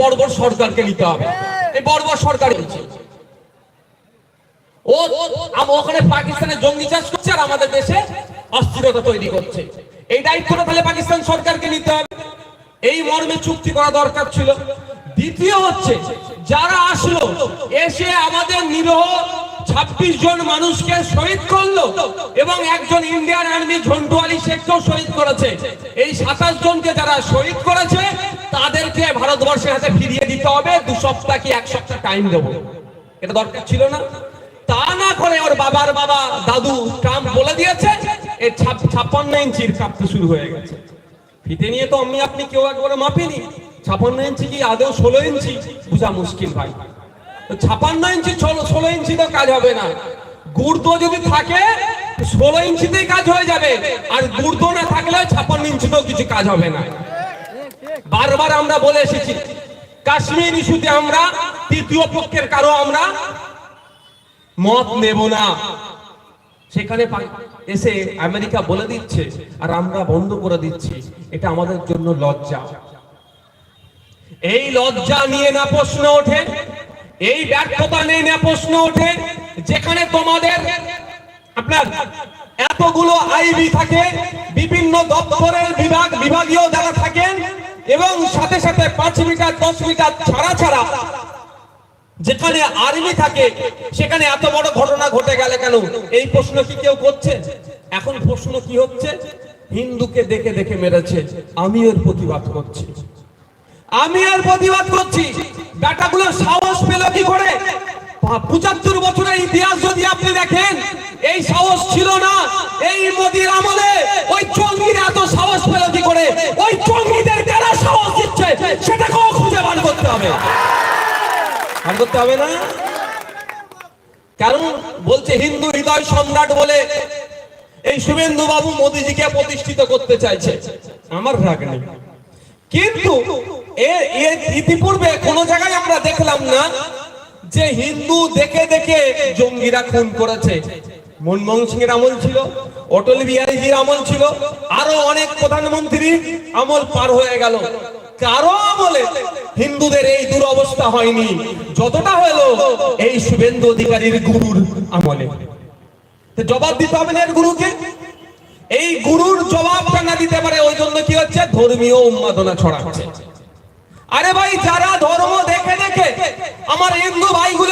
বর্বর সরকারকে নিতে হবে। এই বর্বর সরকার ও ওখানে পাকিস্তানে জঙ্গি চাষ করছে আর আমাদের দেশে অস্থিরতা তৈরি করছে। এই দায়িত্বটা তাহলে পাকিস্তান সরকারকে নিতে হবে। এই মর্মে চুক্তি করা দরকার ছিল। দ্বিতীয় হচ্ছে, যারা আসলো, এসে আমাদের নিরহ ছাব্বিশ জন মানুষকে শহীদ করল এবং একজন ইন্ডিয়ান আর্মি ঝন্টু আলী শেখকেও শহীদ করেছে। এই সাতাশ জনকে যারা শহীদ করেছে তাদেরকে ভারতবর্ষের হাতে ফিরিয়ে দিতে হবে। দু সপ্তাহ কি এক সপ্তাহ টাইম দেবো? এটা দরকার ছিল না। তা না করে ওর বাবার বাবা দাদু ট্রাম্প বলে দিয়েছে এই ছাপ্পান্ন ইঞ্চির কাঁপতে শুরু হয়ে গেছে। ফিতে নিয়ে তো আমি, আপনি কেউ একবারে মাপেনি। ছাপান্ন ইঞ্চি কি আদৌ ষোলো ইঞ্চি? বোঝা মুশকিল ভাই। ছাপান্ন ইঞ্চি ষোলো ইঞ্চি তো কাজ হবে না। গুর্দ যদি থাকে, ষোলো ইঞ্চিতেই কাজ হয়ে যাবে। আর গুর্দ না থাকলে ছাপান্ন ইঞ্চিতেও কিছু কাজ হবে না। বারবার আমরা বলে এসেছি, কাশ্মীর ইস্যুতে আমরা তৃতীয় পক্ষের কারও আমরা মত নেব না। সেখানে এসে আমেরিকা বলে দিচ্ছে, আর আমরা বন্ধ করে দিচ্ছি। এটা আমাদের জন্য লজ্জা। এই লজ্জা নিয়ে না প্রশ্ন ওঠে, এই ব্যর্থতা নিয়ে না প্রশ্ন ওঠে, যেখানে তোমাদের আপনার এতগুলো আইবি থাকে, বিভিন্ন দপ্তরের বিভাগ, বিভাগীয় যারা থাকেন এবং সাথে সাথে পাঁচ মিটার, দশ মিটার ছাড়া ছাড়া যেখানে আর্মি থাকে, সেখানে এত বড় ঘটনা ঘটে গেলে কেন? এই প্রশ্ন কি কেউ করছে? এখন প্রশ্ন কি হচ্ছে? হিন্দুকে দেখে দেখে মেরেছে। আমি এর প্রতিবাদ করছি। আমি আর প্রতিবাদ করছি। বেটাগুলো সাহস পেল কি করে? পঁচাত্তর বছরের ইতিহাস যদি আপনি দেখেন এই সাহস ছিল না। এই মোদির আমলে ওই জঙ্গিরা এত সাহস কি করে? ওই জঙ্গিদের যারা সাহস দিচ্ছে, সেটাকেও খুঁজে বার করতে হবে। আর করতে হবে না? কারণ বলছে হিন্দু হৃদয় সম্রাট বলে এই শুভেন্দু বাবু মোদিজিকে প্রতিষ্ঠিত করতে চাইছে। আমার রাগ নেই। কিন্তু ইতিপূর্বে কোন জায়গায় আমরা দেখলাম না যে হিন্দু দেখে দেখে জঙ্গিরা খুন করেছে। মনমোহন সিং এর আমল ছিল, অটল বিহারীজির আমল ছিল, আরও অনেক প্রধানমন্ত্রী আমল পার হয়ে গেল। কারও আমলে হিন্দুদের এই দুরবস্থা হয়নি। যতটা হলো এই শুভেন্দু অধিকারীর গুরুর আমলে। জবাব দিতে হবে না গুরুকে। এই গুরুর জবাবটা না দিতে পারে, ওই জন্য কি হচ্ছে? ধর্মীয় উন্মাদনা ছড়াচ্ছে। আরে ভাই, যারা ধর্ম দেখে দেখে, আমার হিন্দু ভাইগুলোকে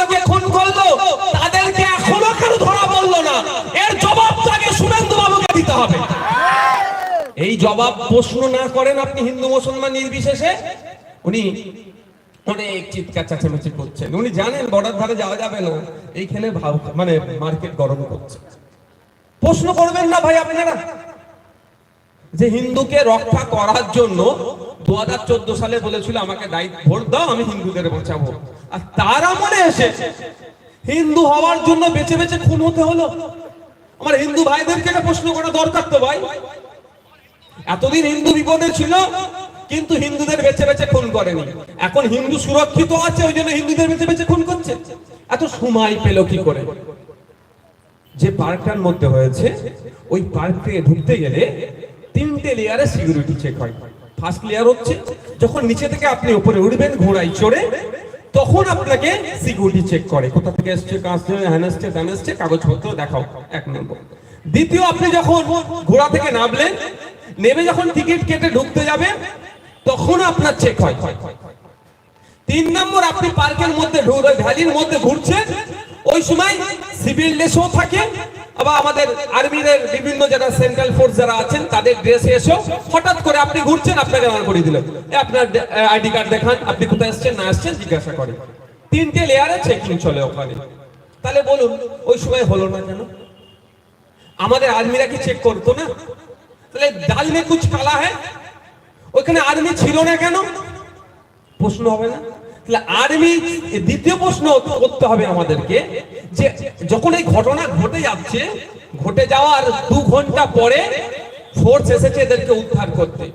এই জবাব প্রশ্ন না করেন আপনি হিন্দু, মুসলমান নির্বিশেষে, উনি অনেক চিৎকার, চেঁচামেচি করছেন। উনি জানেন বর্ডার ধারে যাওয়া যাবে না। এইখানে ভাব মানে মার্কেট গরম করছে। প্রশ্ন করবেন না ভাই আপনারা। যে হিন্দুকে রক্ষা করার জন্য দু হাজার চোদ্দ সালে বলেছিল, আমাকে দায়িত্ব ভোট দাও, আমি হিন্দুদের বাঁচাবো। আর তার আমলে এসে হিন্দু হওয়ার জন্য বেছে বেছে খুন হতে হলো। আমার হিন্দু ভাইদেরকে প্রশ্ন করা দরকার তো ভাই। এতদিন হিন্দু বিপদে ছিল, কিন্তু হিন্দুদের বেছে বেছে খুন করেনি। এখন হিন্দু সুরক্ষিত আছে, ওই জন্য হিন্দুদের বেছে বেছে খুন করছে। এত সময় পেল কি করে? যে পার্কটার মধ্যে হয়েছে, ওই পার্ক থেকে ঢুকতে গেলে তিনটে লেয়ারে সিকিউরিটি চেক হয়। ফার্স্ট লেয়ার হচ্ছে, যখন নিচে থেকে আপনি উপরে উঠবেন ঘোড়ায় চড়ে, তখন আপনাকে সিকিউরিটি চেক করে। কোথা থেকে এসছে কাজ হ্যান এসছে, কাগজপত্র দেখাও, এক নম্বর। দ্বিতীয়, আপনি যখন ঘোড়া থেকে নামলেন, নেমে যখন টিকিট কেটে ঢুকতে যাবেন তখন আপনার চেক হয়। তিন নম্বর, আপনি পার্কের মধ্যে ভ্যালির মধ্যে ঘুরছেন, ওই সময় সিভিল ড্রেসও থাকে, আবার আমাদের আর্মির বিভিন্ন যারা সেন্ট্রাল ফোর্স যারা আছেন, তাদের ড্রেস এসেও হঠাৎ করে আপনি ঘুরছেন, আপনাকে দাঁড় করে দিলেন। আপনার আইডি কার্ড দেখান, আপনি কোথায় আসছেন না আসছেন জিজ্ঞাসা করে তিনটে লেয়ারে চেকিং চলে ওখানে। তাহলে বলুন, ওই সময় হলো না কেন? আমাদের আর্মিরা কি চেক করতো না? তাহলে ডাল মে কুছ কালা হ্যাঁ? ওইখানে আর্মি ছিল না কেন? প্রশ্ন হবে না। তাহলে আর্মি দ্বিতীয় প্রশ্ন করতে হবে আমাদেরকে যে যখন এই ঘটনা ঘটে যাচ্ছে, ঘটে যাওয়ার দু ঘণ্টা পরে ফোর্স এসেছে এদেরকে উদ্ধার করতে।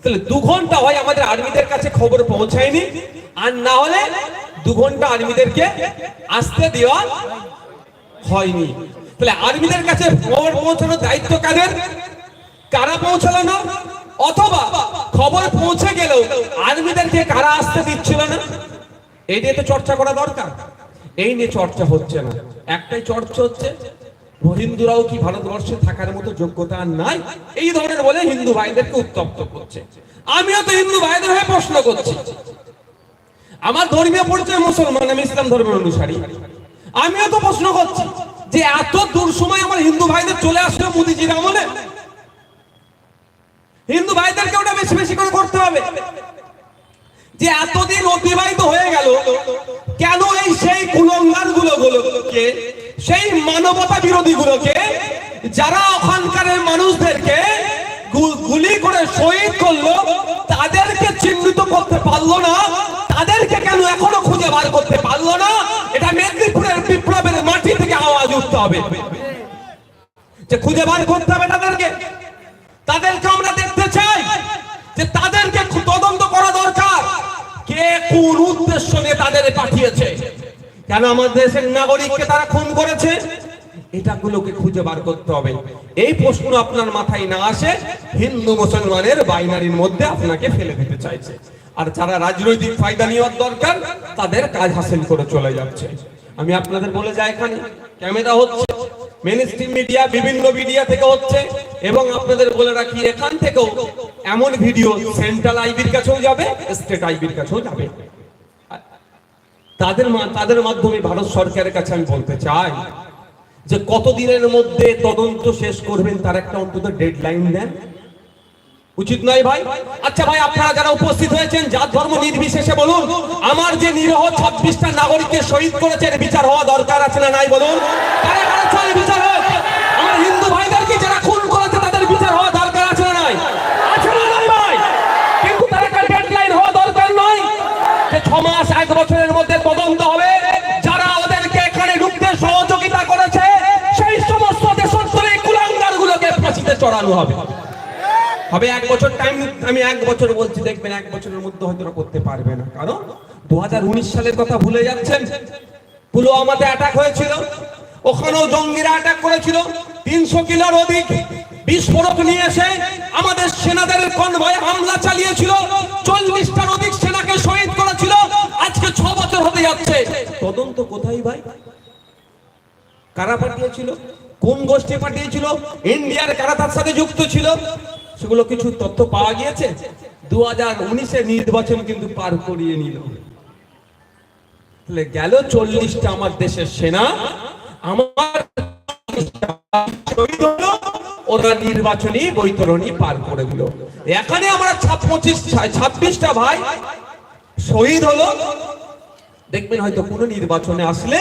তাহলে দু ঘণ্টা হয় আমাদের আর্মিদের কাছে খবর পৌঁছায়নি, আর না হলে দু ঘণ্টা আর্মিদেরকে আসতে দেওয়া হয়নি। তাহলে আর্মিদের কাছে খবর পৌঁছানোর দায়িত্ব কাদের? কারা পৌঁছালো না? অথবা খবর পৌঁছে গেলেও আর্মিদেরকে কারা আসতে দিচ্ছিল না? এই নিয়ে তো চর্চা করা দরকার। এই নিয়ে চর্চা হচ্ছে না। একটাই চর্চা হচ্ছে, হিন্দুরাও কি ভারতবর্ষে থাকার মতো যোগ্যতা নাই? এই ধরনের বলে হিন্দু ভাইদেরকে উত্তপ্ত করছে। আমিও তো হিন্দু ভাইদের হয়ে প্রশ্ন করছি। আমার ধর্মীয় পরিচয় মুসলমান, আমি ইসলাম ধর্মের অনুসারী। আমিও তো প্রশ্ন করছি। যে এত দূর সময় আমার হিন্দু ভাইদের চলে আসলো মোদিজির আমলে? হিন্দু ভাইদেরকে ওটা বেশি বেশি করে করতে হবে। যে এতদিন অতিবাহিত হয়ে গেল, কেন এই সেই কুলঙ্গারগুলো গুলোকে সেই মানবতা বিরোধী গুলোকে যারা ওখানকার মানুষদেরকে গুলি করে শহীদ করল, তাদেরকে চিহ্নিত করতে পারল না। তাদেরকে কেন এখনও খুঁজে বার করতে পারল না? এটা মেদিনীপুরের আওয়াজ উঠতে হবে। যে খুঁজে বার করতে হবে তাদেরকে। তাদেরকে আমরা দেখতে চাই যে তাদেরকে তদন্ত করা দরকার। কে কোন উদ্দেশ্য নিয়ে তাদের পাঠিয়েছে? কেন আমাদের দেশের নাগরিককে তারা খুন করেছে? এটাগুলোকে খুঁজে বার করতে হবে। এই প্রশ্ন আপনার মাথায় না আসে, হিন্দু মুসলমানের বাইনারির মধ্যে আপনাকে ফেলে দিতে চাইছে। আর যারা রাজনৈতিক ফায়দা নেওয়ার দরকার, তাদের কাজ হাসিল করে চলে যাচ্ছে। আমি আপনাদের বলে যাই এখানে ক্যামেরা হচ্ছে? মেন স্ট্রিম মিডিয়া বিভিন্ন মিডিয়া থেকে হচ্ছে, এবং আপনাদের বলে রাখি, এখান থেকেও এমন ভিডিও সেন্ট্রাল আইবির কাছেও যাবে স্টেট আইবির কাছেও যাবে। তাদের তাদের মাধ্যমে ভারত সরকারের কাছে আমি বলতে চাই যে কতদিনের মধ্যে তদন্ত শেষ করবেন, তার একটা অন্তত ডেডলাইন দেন। উচিত নয় ভাই। আচ্ছা ভাই, আপনারা যারা উপস্থিত হয়েছেন যার ধর্ম নির্বিশেষে বলুন, আমার যে নিরহ ছাব্বিশটা নাগরিককে শহীদ করেছে, এর বিচার হওয়া দরকার আছে না নাই বলুন? বিচার আমার হিন্দু ভাইদেরকে যারা করেছে, তাদের বিচার হওয়া দরকার আছে না কিন্তু নয়। ছ মাস বছরের মধ্যে তদন্ত হবে। যারা সহযোগিতা করেছে, সেই সমস্ত চড়ানো হবে। হবে এক বছর টাইম আমি এক বছর বলছি, দেখবেন এক বছরের মধ্যে হয়তো করতে পারবে না। কারণ দুহাজার উনিশ সালের কথা ভুলে যাচ্ছেন। পুলওয়ামাতে অ্যাটাক হয়েছিল। ওখানেও জঙ্গিরা অ্যাটাক করেছিল। তিনশো কিলোর অধিক বিস্ফোরক নিয়ে এসে আমাদের সেনাদের কনভয়ে হামলা চালিয়েছিল। চল্লিশটার অধিক সেনাকে শহীদ করেছিল। আজকে ছ বছর হতে যাচ্ছে। তদন্ত কোথায় ভাই? কারা পাঠিয়েছিল? কোন গোষ্ঠী পাঠিয়েছিল? ইন্ডিয়ার কারা তার সাথে যুক্ত ছিল? সেগুলো কিছু তথ্য পাওয়া গিয়েছে। দু হাজার উনিশের নির্বাচন কিন্তু পার করিয়ে নিল। তাহলে গেল চল্লিশটা আমার দেশের সেনা। আমার ওরা নির্বাচনী বৈতরণী পার করে দিল। এখানে আমরা ছাব্বিশটা ভাই শহীদ হলো। দেখবেন হয়তো কোনো নির্বাচনে আসলে